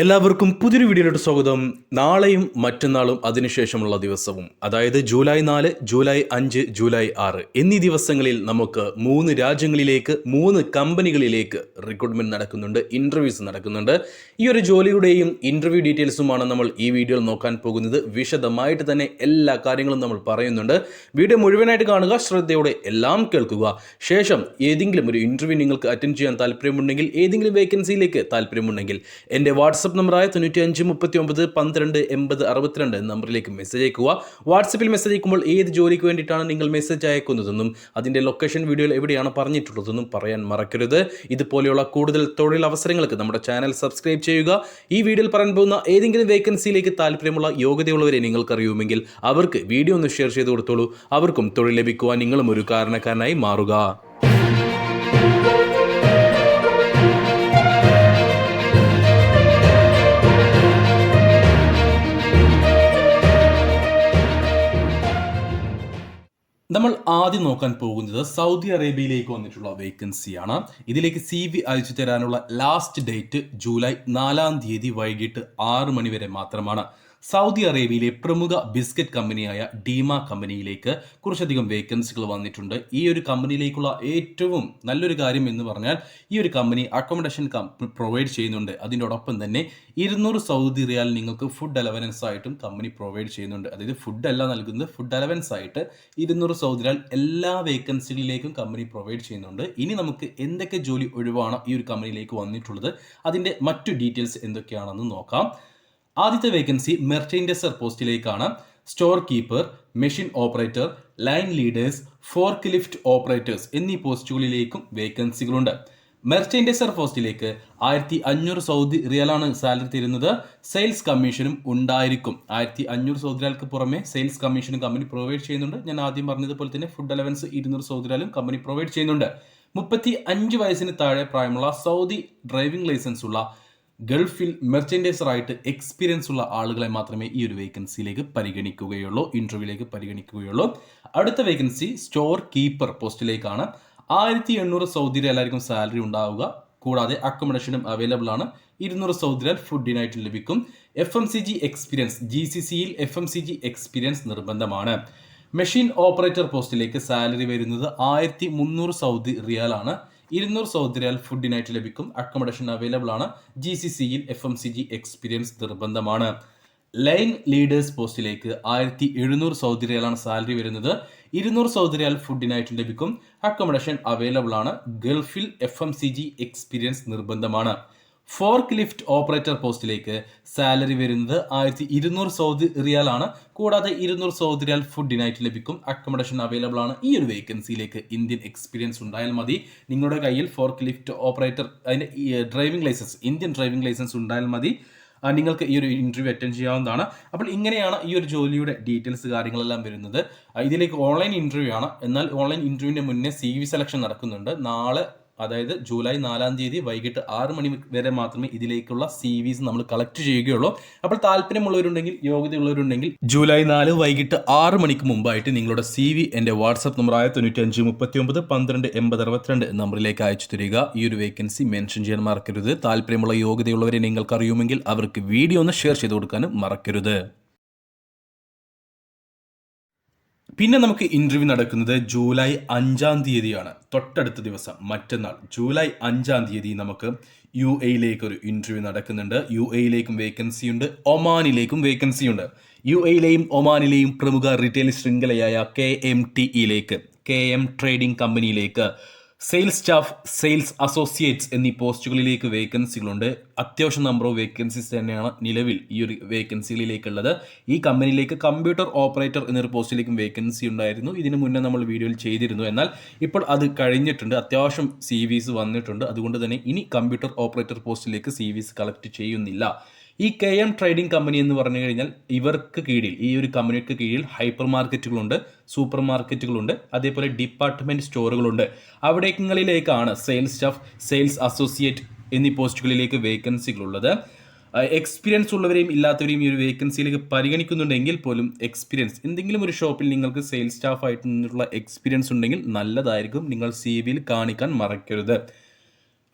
എല്ലാവർക്കും പുതിയൊരു വീഡിയോയിലോട്ട് സ്വാഗതം. നാളെയും മറ്റന്നാളും അതിനുശേഷമുള്ള ദിവസവും. അതായത് ജൂലൈ നാല് ജൂലൈ അഞ്ച് ജൂലൈ ആറ്. എന്നീ ദിവസങ്ങളിൽ നമുക്ക് മൂന്ന് രാജ്യങ്ങളിലേക്ക് മൂന്ന് കമ്പനികളിലേക്ക് റിക്രൂട്ട്മെന്റ് നടക്കുന്നുണ്ട് ഇന്റർവ്യൂസ് നടക്കുന്നുണ്ട്. ഈ ഒരു ജോലിയുടെയും ഇന്റർവ്യൂ ഡീറ്റെയിൽസുമാണ് നമ്മൾ ഈ വീഡിയോയിൽ നോക്കാൻ പോകുന്നത്. വിശദമായിട്ട് തന്നെ എല്ലാ കാര്യങ്ങളും നമ്മൾ പറയുന്നുണ്ട്. വീഡിയോ മുഴുവനായിട്ട് കാണുക ശ്രദ്ധയോടെ എല്ലാം കേൾക്കുക. ശേഷം ഏതെങ്കിലും ഒരു ഇന്റർവ്യൂ നിങ്ങൾക്ക് അറ്റൻഡ് ചെയ്യാൻ താല്പര്യമുണ്ടെങ്കിൽ ഏതെങ്കിലും വേക്കൻസിയിലേക്ക് താല്പര്യമുണ്ടെങ്കിൽ എന്റെ വാട്സപ്പ് നമ്പറായ തൊണ്ണൂറ്റി അഞ്ച് മുപ്പത്തി ഒമ്പത് പന്ത്രണ്ട് എൺപത് അറുപത്തിരണ്ട് എന്ന നമ്പറിലേക്ക് മെസ്സേജ് അയക്കുക. വാട്സപ്പിൽ മെസ്സേജ് അയക്കുമ്പോൾ ഏത് ജോലിക്ക് വേണ്ടിയിട്ടാണ് നിങ്ങൾ മെസ്സേജ് അയക്കുന്നതെന്നും അതിന്റെ ലൊക്കേഷൻ വീഡിയോയിൽ എവിടെയാണ് പറഞ്ഞിട്ടുള്ളതെന്നും പറയാൻ മറക്കരുത്. ഇതുപോലെയുള്ള കൂടുതൽ തൊഴിൽ അവസരങ്ങൾക്ക് നമ്മുടെ ചാനൽ സബ്സ്ക്രൈബ് ചെയ്യുക. ഈ വീഡിയോയിൽ പറയാൻ പോകുന്ന ഏതെങ്കിലും വേക്കൻസിയിലേക്ക് താല്പര്യമുള്ള യോഗ്യതയുള്ളവരെ നിങ്ങൾക്കറിയുമെങ്കിൽ അവർക്ക് വീഡിയോ ഒന്ന് ഷെയർ ചെയ്ത് കൊടുത്തോളൂ. അവർക്കും തൊഴിൽ ലഭിക്കുവാൻ നിങ്ങളും ഒരു കാരണക്കാരനായി മാറുക. നമ്മൾ ആദ്യം നോക്കാൻ പോകുന്നത് സൗദി അറേബ്യയിലേക്ക് വന്നിട്ടുള്ള വേക്കൻസിയാണ് ഇതിലേക്ക് സി വി അയച്ചു തരാനുള്ള ലാസ്റ്റ് ഡേറ്റ് ജൂലൈ നാലാം തീയതി വൈകിട്ട് ആറ് മണി വരെ മാത്രമാണ്. സൗദി അറേബ്യയിലെ പ്രമുഖ ബിസ്ക്കറ്റ് കമ്പനിയായ ഡീമ കമ്പനിയിലേക്ക് കുറച്ചധികം വേക്കൻസികൾ വന്നിട്ടുണ്ട്. ഈ ഒരു കമ്പനിയിലേക്കുള്ള ഏറ്റവും നല്ലൊരു കാര്യം എന്ന് പറഞ്ഞാൽ ഈ ഒരു കമ്പനി അക്കോമഡേഷൻ പ്രൊവൈഡ് ചെയ്യുന്നുണ്ട്. അതിനോടൊപ്പം തന്നെ ഇരുന്നൂറ് സൗദി റിയാൽ നിങ്ങൾക്ക് ഫുഡ് അലവൻസ് ആയിട്ടും കമ്പനി പ്രൊവൈഡ് ചെയ്യുന്നുണ്ട്. അതായത് ഫുഡ് അല്ല നൽകുന്നത് ഫുഡ് അലവൻസ് ആയിട്ട് ഇരുന്നൂറ് സൗദി റിയാൽ എല്ലാ വേക്കൻസികളിലേക്കും കമ്പനി പ്രൊവൈഡ് ചെയ്യുന്നുണ്ട്. ഇനി നമുക്ക് എന്തൊക്കെ ജോലി ഒഴിവാണ് ഈ ഒരു കമ്പനിയിലേക്ക് വന്നിട്ടുള്ളത്? അതിന്റെ മറ്റു ഡീറ്റെയിൽസ് എന്തൊക്കെയാണെന്ന് നോക്കാം. ആദ്യത്തെ vacancy merchandiser പോസ്റ്റിലേക്കാണ്. Store keeper machine operator line leaders forklift operators എന്നീ പോസ്റ്റുകളിലേക്കും വേക്കൻസികളുണ്ട്. മെർച്ചൈൻഡസർ പോസ്റ്റിലേക്ക് ആയിരത്തി അഞ്ഞൂറ് സൗദി റിയലാണ് സാലറി തരുന്നത്. സെയിൽസ് കമ്മീഷനും ഉണ്ടായിരിക്കും. ആയിരത്തി അഞ്ഞൂറ് സൗദി റിയാൽക്ക് പുറമെ സെയിൽസ് കമ്മീഷനും കമ്പനി പ്രൊവൈഡ് ചെയ്യുന്നുണ്ട്. ഞാൻ ആദ്യം പറഞ്ഞതുപോലെ തന്നെ ഫുഡ് അലവൻസ് ഇരുന്നൂറ് സൗദി റിയാലും കമ്പനി പ്രൊവൈഡ് ചെയ്യുന്നുണ്ട്. മുപ്പത്തി അഞ്ച് വയസ്സിന് താഴെ പ്രായമുള്ള സൗദി ഡ്രൈവിംഗ് ലൈസൻസ് ഉള്ള ഗൾഫിൽ മെർച്ചൻഡൈസറായിട്ട് എക്സ്പീരിയൻസ് ഉള്ള ആളുകളെ മാത്രമേ ഈ ഒരു വേക്കൻസിയിലേക്ക് പരിഗണിക്കുകയുള്ളൂ ഇന്റർവ്യൂയിലേക്ക് പരിഗണിക്കുകയുള്ളൂ. അടുത്ത വേക്കൻസി സ്റ്റോർ കീപ്പർ പോസ്റ്റിലേക്കാണ്. ആയിരത്തി എണ്ണൂറ് സൗദി എല്ലാവർക്കും സാലറി ഉണ്ടാവുക കൂടാതെ അക്കോമഡേഷനും അവൈലബിൾ ആണ്. ഇരുന്നൂറ് സൗദി റിയാൽ ഫുഡിനായിട്ട് ലഭിക്കും. F M C G experience G C സിയിൽ F M C G experience നിർബന്ധമാണ്. മെഷീൻ ഓപ്പറേറ്റർ പോസ്റ്റിലേക്ക് സാലറി വരുന്നത് ആയിരത്തി മുന്നൂറ് സൗദി റിയാലാണ്. ഇരുന്നൂറ് സൗദി റിയാൽ ഫുഡിനായിട്ട് ലഭിക്കും. അക്കോമഡേഷൻ അവൈലബിൾ ആണ്. ജി സി സിയിൽ F M C G experience നിർബന്ധമാണ്. ലൈൻ ലീഡേഴ്സ് പോസ്റ്റിലേക്ക് ആയിരത്തി എഴുന്നൂറ് സൗദി റിയാലാണ് സാലറി വരുന്നത്. ഇരുന്നൂറ് സൗദി റിയാൽ ഫുഡിനായിട്ട് ലഭിക്കും. അക്കോമഡേഷൻ അവൈലബിൾ ആണ്. ഗൾഫിൽ F M C G experience നിർബന്ധമാണ്. ഫോർക്ക് ലിഫ്റ്റ് ഓപ്പറേറ്റർ പോസ്റ്റിലേക്ക് സാലറി വരുന്നത് ആയിരത്തി ഇരുന്നൂറ് സൗദി റിയാൽ ആണ് കൂടാതെ ഇരുന്നൂറ് സൗദി റിയാൽ ഫുഡിനായിട്ട് ലഭിക്കും. അക്കോമഡേഷൻ അവൈലബിൾ ആണ്. ഈ ഒരു വേക്കൻസിയിലേക്ക് ഇന്ത്യൻ എക്സ്പീരിയൻസ് ഉണ്ടായാൽ മതി. നിങ്ങളുടെ കയ്യിൽ ഫോർക്ക് ലിഫ്റ്റ് ഓപ്പറേറ്റർ അതിന്റെ driving licence Indian driving licence ഉണ്ടായാൽ മതി. നിങ്ങൾക്ക് ഈ ഒരു ഇന്റർവ്യൂ അറ്റൻഡ് ചെയ്യാവുന്നതാണ്. അപ്പോൾ ഇങ്ങനെയാണ് ഈ ഒരു ജോലിയുടെ ഡീറ്റെയിൽസ് കാര്യങ്ങളെല്ലാം വരുന്നത്. ഇതിലേക്ക് ഓൺലൈൻ ഇന്റർവ്യൂ ആണ്. എന്നാൽ ഓൺലൈൻ ഇന്റർവ്യൂവിന്റെ മുന്നേ സി വി സെലക്ഷൻ നടക്കുന്നുണ്ട്. നാളെ അതായത് ജൂലൈ നാലാം തീയതി വൈകിട്ട് ആറ് മണി വരെ മാത്രമേ ഇതിലേക്കുള്ള സി വിസ് നമ്മൾ കളക്ട് ചെയ്യുകയുള്ളൂ. അപ്പോൾ താല്പര്യമുള്ളവരുണ്ടെങ്കിൽ യോഗ്യതയുള്ളവരുണ്ടെങ്കിൽ ജൂലൈ നാല് വൈകിട്ട് ആറ് മണിക്ക് മുമ്പായിട്ട് നിങ്ങളുടെ സി വി എന്റെ വാട്സപ്പ് നമ്പറായ തൊണ്ണൂറ്റി അഞ്ച് മുപ്പത്തി ഒമ്പത് പന്ത്രണ്ട് എൺപത് അറുപത്തിരണ്ട് നമ്പറിലേക്ക് അയച്ചു തരിക. ഈ ഒരു വേക്കൻസി മെൻഷൻ ചെയ്യാൻ മറക്കരുത്. താല്പര്യമുള്ള യോഗ്യതയുള്ളവരെ നിങ്ങൾക്ക് അറിയുമെങ്കിൽ അവർക്ക് വീഡിയോ ഒന്ന് ഷെയർ ചെയ്ത് കൊടുക്കാനും മറക്കരുത്. പിന്നെ നമുക്ക് ഇന്റർവ്യൂ നടക്കുന്നത് ജൂലൈ അഞ്ചാം തീയതിയാണ്. തൊട്ടടുത്ത ദിവസം മറ്റന്നാൾ ജൂലൈ അഞ്ചാം തീയതി നമുക്ക് യു എയിലേക്ക് ഒരു ഇന്റർവ്യൂ നടക്കുന്നുണ്ട്. യു എയിലേക്കും വേക്കൻസി ഉണ്ട് ഒമാനിലേക്കും വേക്കൻസി ഉണ്ട്. യു എയിലെയും ഒമാനിലെയും പ്രമുഖ റീറ്റെയിൽ ശൃംഖലയായ കെ എം ടി ഇയിലേക്ക് കെ എം ട്രേഡിംഗ് കമ്പനിയിലേക്ക് സെയിൽസ് സ്റ്റാഫ് സെയിൽസ് അസോസിയേറ്റ്സ് എന്നീ പോസ്റ്റുകളിലേക്ക് വേക്കൻസികളുണ്ട്. അത്യാവശ്യം നമ്പർ ഓഫ് വേക്കൻസീസ് തന്നെയാണ് നിലവിൽ ഈ ഒരു വേക്കൻസികളിലേക്കുള്ളത് ഈ കമ്പനിയിലേക്ക് കമ്പ്യൂട്ടർ ഓപ്പറേറ്റർ എന്നൊരു പോസ്റ്റിലേക്കും വേക്കൻസി ഉണ്ടായിരുന്നു. ഇതിനു മുന്നേ നമ്മൾ വീഡിയോയിൽ ചെയ്തിരുന്നു. എന്നാൽ ഇപ്പോൾ അത് കഴിഞ്ഞിട്ടുണ്ട്. അത്യാവശ്യം സി വന്നിട്ടുണ്ട്. അതുകൊണ്ട് തന്നെ ഇനി കമ്പ്യൂട്ടർ ഓപ്പറേറ്റർ പോസ്റ്റിലേക്ക് സി കളക്ട് ചെയ്യുന്നില്ല. ഈ കെ എം ട്രേഡിംഗ് കമ്പനി എന്ന് പറഞ്ഞു കഴിഞ്ഞാൽ ഇവർക്ക് കീഴിൽ ഈ ഒരു കമ്പനിക്ക് കീഴിൽ ഹൈപ്പർ മാർക്കറ്റുകളുണ്ട് സൂപ്പർ മാർക്കറ്റുകളുണ്ട് അതേപോലെ ഡിപ്പാർട്ട്മെന്റ് സ്റ്റോറുകളുണ്ട്. അവിടേക്കങ്ങളിലേക്കാണ് സെയിൽസ് സ്റ്റാഫ് സെയിൽസ് അസോസിയേറ്റ് എന്നീ പോസ്റ്റുകളിലേക്ക് വേക്കൻസികൾ ഉള്ളത് എക്സ്പീരിയൻസ് ഉള്ളവരെയും ഇല്ലാത്തവരെയും ഈ ഒരു വേക്കൻസിയിലേക്ക് പരിഗണിക്കുന്നുണ്ടെങ്കിൽ പോലും എക്സ്പീരിയൻസ് എന്തെങ്കിലും ഒരു ഷോപ്പിൽ നിങ്ങൾക്ക് സെയിൽസ് സ്റ്റാഫായിട്ട് നിന്നുള്ള എക്സ്പീരിയൻസ് ഉണ്ടെങ്കിൽ നല്ലതായിരിക്കും നിങ്ങൾ സി കാണിക്കാൻ മറക്കരുത്.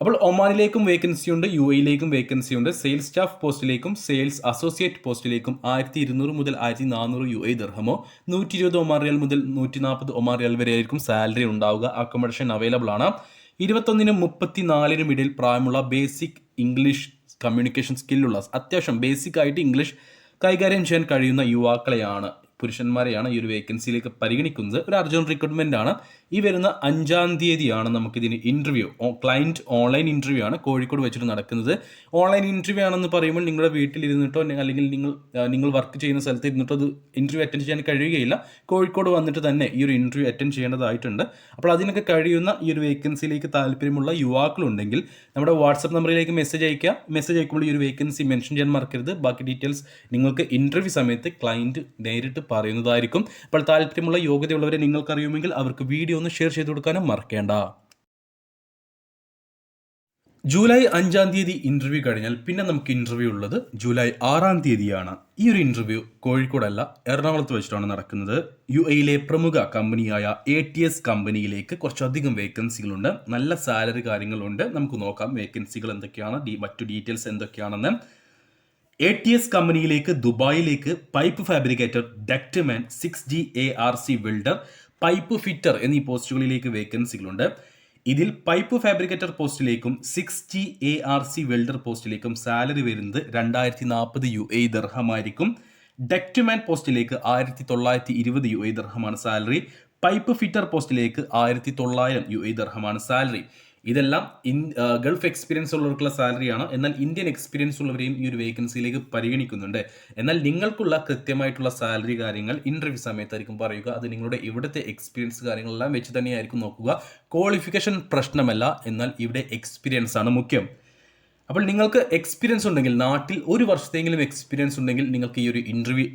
അപ്പോൾ ഒമാനിലേക്കും വേക്കൻസി ഉണ്ട് യു എയിലേക്കും വേക്കൻസി ഉണ്ട് സെയിൽസ് സ്റ്റാഫ് പോസ്റ്റിലേക്കും സെയിൽസ് അസോസിയേറ്റ് പോസ്റ്റിലേക്കും ആയിരത്തി ഇരുന്നൂറ് മുതൽ ആയിരത്തി നാനൂറ് യു എ ദർഹമോ. നൂറ്റി ഇരുപത് ഒമാർ റിയൽ മുതൽ നൂറ്റി നാൽപ്പത് ഒമാർ റിയൽ വരെ ആയിരിക്കും സാലറി ഉണ്ടാവുക. അക്കോമഡേഷൻ അവൈലബിൾ ആണ്. ഇരുപത്തൊന്നിനും മുപ്പത്തിനാലിനും ഇടയിൽ പ്രായമുള്ള ബേസിക് ഇംഗ്ലീഷ് കമ്മ്യൂണിക്കേഷൻ സ്കില്ലുള്ള അത്യാവശ്യം ബേസിക് ആയിട്ട് ഇംഗ്ലീഷ് കൈകാര്യം ചെയ്യാൻ കഴിയുന്ന യുവാക്കളെയാണ്. പുരുഷന്മാരെയാണ് ഈ ഒരു വേക്കൻസിയിലേക്ക് പരിഗണിക്കുന്നത്. ഒരു അർജുൻ റിക്രൂട്ട്മെന്റ് ആണ്. ഈ വരുന്ന അഞ്ചാം തീയതിയാണ് നമുക്കിതിന് ഇന്റർവ്യൂ ക്ലയന്റ് ഓൺലൈൻ ഇന്റർവ്യൂ ആണ് കോഴിക്കോട് വെച്ചിട്ട് നടക്കുന്നത്. ഓൺലൈൻ ഇന്റർവ്യൂ ആണെന്ന് പറയുമ്പോൾ നിങ്ങളുടെ വീട്ടിലിരുന്നിട്ടോ അല്ലെങ്കിൽ നിങ്ങൾ നിങ്ങൾ വർക്ക് ചെയ്യുന്ന സ്ഥലത്ത് ഇരുന്നിട്ടോ അത് ഇന്റർവ്യൂ അറ്റൻഡ് ചെയ്യാൻ കഴിയുകയില്ല. കോഴിക്കോട് വന്നിട്ട് തന്നെ ഈ ഒരു ഇന്റർവ്യൂ അറ്റൻഡ് ചെയ്യേണ്ടതായിട്ടുണ്ട്. അപ്പോൾ അതിനൊക്കെ കഴിയുന്ന ഈ ഒരു വേക്കൻസിയിലേക്ക് താല്പര്യമുള്ള യുവാക്കളുണ്ടെങ്കിൽ നമ്മുടെ വാട്സപ്പ് നമ്പറിലേക്ക് മെസ്സേജ് അയക്കുക മെസ്സേജ് അയക്കുമ്പോൾ ഈ ഒരു വേക്കൻസി മെൻഷൻ ചെയ്യാൻ മറക്കരുത്. ബാക്കി ഡീറ്റെയിൽസ് നിങ്ങൾക്ക് ഇന്റർവ്യൂ സമയത്ത് ക്ലയന്റ് നേരിട്ട് പറയുന്നതായിരിക്കും. അപ്പോൾ താല്പര്യമുള്ള യോഗ്യതയുള്ളവരെ നിങ്ങൾക്കറിയുമെങ്കിൽ അവർക്ക് വീഡിയോ ഒന്ന് ഷെയർ ചെയ്ത് കൊടുക്കാനും മറക്കേണ്ട. ജൂലൈ അഞ്ചാം തീയതി ഇന്റർവ്യൂ കഴിഞ്ഞാൽ പിന്നെ നമുക്ക് ഇന്റർവ്യൂ ഉള്ളത് ജൂലൈ ആറാം തീയതിയാണ്. ഈ ഒരു ഇന്റർവ്യൂ കോഴിക്കോടല്ല എറണാകുളത്ത് വെച്ചിട്ടാണ് നടക്കുന്നത്. യു എയിലെ പ്രമുഖ കമ്പനിയായ എ ടി എസ് കമ്പനിയിലേക്ക് കുറച്ചധികം വേക്കൻസികളുണ്ട് നല്ല സാലറി കാര്യങ്ങളുണ്ട് നമുക്ക് നോക്കാം വേക്കൻസികൾ എന്തൊക്കെയാണ് മറ്റു ഡീറ്റെയിൽസ് എന്തൊക്കെയാണെന്ന്. എ ടി എസ് കമ്പനിയിലേക്ക് ദുബായിലേക്ക് pipe fabricator ductman six G A R C welder pipe fitter എന്നീ പോസ്റ്റുകളിലേക്ക് വേക്കൻസികളുണ്ട് ഇതിൽ pipe fabricator പോസ്റ്റിലേക്കും six G A R C welder പോസ്റ്റിലേക്കും salary വരുന്നത് രണ്ടായിരത്തി നാൽപ്പത് യു എ ദർഹമായിരിക്കും. ഡക്ട്മാൻ പോസ്റ്റിലേക്ക് ആയിരത്തി തൊള്ളായിരത്തി ഇരുപത് യു എ ദർഹമാണ് സാലറി പൈപ്പ് ഫിറ്റർ പോസ്റ്റിലേക്ക് ആയിരത്തി തൊള്ളായിരം യു എ ദർഹമാണ് സാലറി ഇതെല്ലാം ഇൻ ഗൾഫ് എക്സ്പീരിയൻസ് ഉള്ളവർക്കുള്ള സാലറിയാണ് എന്നാൽ ഇന്ത്യൻ എക്സ്പീരിയൻസ് ഉള്ളവരെയും ഈ ഒരു വേക്കൻസിയിലേക്ക് പരിഗണിക്കുന്നുണ്ട്. എന്നാൽ നിങ്ങൾക്കുള്ള കൃത്യമായിട്ടുള്ള സാലറി കാര്യങ്ങൾ ഇന്റർവ്യൂ സമയത്തായിരിക്കും പറയുക. അത് നിങ്ങളുടെ ഇവിടുത്തെ എക്സ്പീരിയൻസ് കാര്യങ്ങളെല്ലാം വെച്ച് തന്നെയായിരിക്കും നോക്കുക. ക്വാളിഫിക്കേഷൻ പ്രശ്നമല്ല. എന്നാൽ ഇവിടെ എക്സ്പീരിയൻസ് ആണ് മുഖ്യം. അപ്പോൾ നിങ്ങൾക്ക് എക്സ്പീരിയൻസ് ഉണ്ടെങ്കിൽ നാട്ടിൽ ഒരു വർഷത്തെങ്കിലും എക്സ്പീരിയൻസ് ഉണ്ടെങ്കിൽ നിങ്ങൾക്ക് ഈ ഒരു ഇന്റർവ്യൂ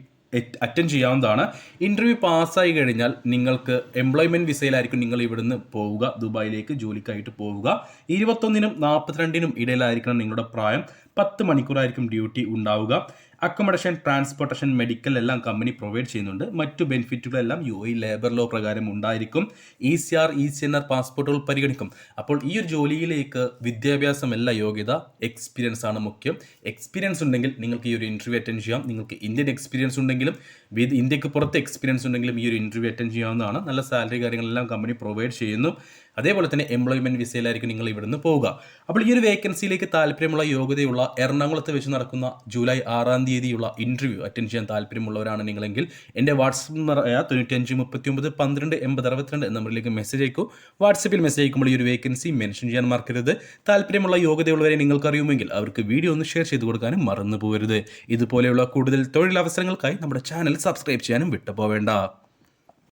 അറ്റൻഡ് ചെയ്യാവുന്നതാണ്. ഇന്റർവ്യൂ പാസ്സായി കഴിഞ്ഞാൽ നിങ്ങൾക്ക് എംപ്ലോയ്മെന്റ് വിസയിലായിരിക്കും നിങ്ങൾ ഇവിടുന്ന് പോവുക. ദുബായിലേക്ക് ജോലിക്കായിട്ട് പോവുക. ഇരുപത്തൊന്നിനും നാൽപ്പത്തിരണ്ടിനും ഇടയിലായിരിക്കണം നിങ്ങളുടെ പ്രായം. പത്ത് മണിക്കൂറായിരിക്കും ഡ്യൂട്ടി ഉണ്ടാവുക. അക്കോമഡേഷൻ ട്രാൻസ്പോർട്ടേഷൻ മെഡിക്കൽ എല്ലാം കമ്പനി പ്രൊവൈഡ് ചെയ്യുന്നുണ്ട്. മറ്റു ബെനിഫിറ്റുകളെല്ലാം യു എ ലേബർ ലോ പ്രകാരം ഉണ്ടായിരിക്കും. E C R E C N R പാസ്പോർട്ടുകൾ പരിഗണിക്കും. അപ്പോൾ ഈ ഒരു ജോലിയിലേക്ക് വിദ്യാഭ്യാസമല്ല യോഗ്യത എക്സ്പീരിയൻസ് ആണ് മുഖ്യം. എക്സ്പീരിയൻസ് ഉണ്ടെങ്കിൽ നിങ്ങൾക്ക് ഈ ഒരു ഇന്റർവ്യൂ അറ്റൻഡ് ചെയ്യാം. നിങ്ങൾക്ക് ഇന്ത്യൻ എക്സ്പീരിയൻസ് ഉണ്ടെങ്കിലും ഇന്ത്യയ്ക്ക് പുറത്ത് എക്സ്പീരിയൻസ് ഉണ്ടെങ്കിലും ഈ ഒരു ഇന്റർവ്യൂ അറ്റൻഡ് ചെയ്യാവുന്നതാണ്. നല്ല സാലറി കാര്യങ്ങളെല്ലാം കമ്പനി പ്രൊവൈഡ് ചെയ്യുന്നു. അതേപോലെ തന്നെ എംപ്ലോയ്മെന്റ് വിസയിലായിരിക്കും നിങ്ങൾ ഇവിടുന്ന് പോവുക. അപ്പോൾ ഈ ഒരു വേക്കൻസിയിലേക്ക് താല്പര്യമുള്ള യോഗ്യതയുള്ള എറണാകുളത്ത് വെച്ച് നടക്കുന്ന ജൂലൈ ആറാം തീയതിയുള്ള ഇന്റർവ്യൂ അറ്റൻഡ് ചെയ്യാൻ താല്പര്യമുള്ളവരാണ് നിങ്ങളെങ്കിൽ എന്റെ വാട്സപ്പ് നമ്പറായ തൊണ്ണൂറ്റഞ്ച് മുപ്പത്തി ഒമ്പത് പന്ത്രണ്ട് എൺപത് അറുപത്തിരണ്ട് എന്ന നമ്പറിലേക്ക് മെസ്സേജ് അയക്കൂ. വാട്സപ്പിൽ മെസ്സേജ് അയക്കുമ്പോൾ ഈ ഒരു വേക്കൻസി മെൻഷൻ ചെയ്യാൻ മറക്കരുത്. താല്പര്യമുള്ള യോഗ്യതയുള്ളവരെ നിങ്ങൾക്ക് അറിയുമെങ്കിൽ അവർക്ക് വീഡിയോ ഒന്ന് ഷെയർ ചെയ്ത് കൊടുക്കാനും മറന്നു പോകരുത് ഇതുപോലെയുള്ള കൂടുതൽ തൊഴിലവസരങ്ങൾക്കായി നമ്മുടെ ചാനൽ സബ്സ്ക്രൈബ് ചെയ്യാനും വിട്ടുപോവേണ്ട.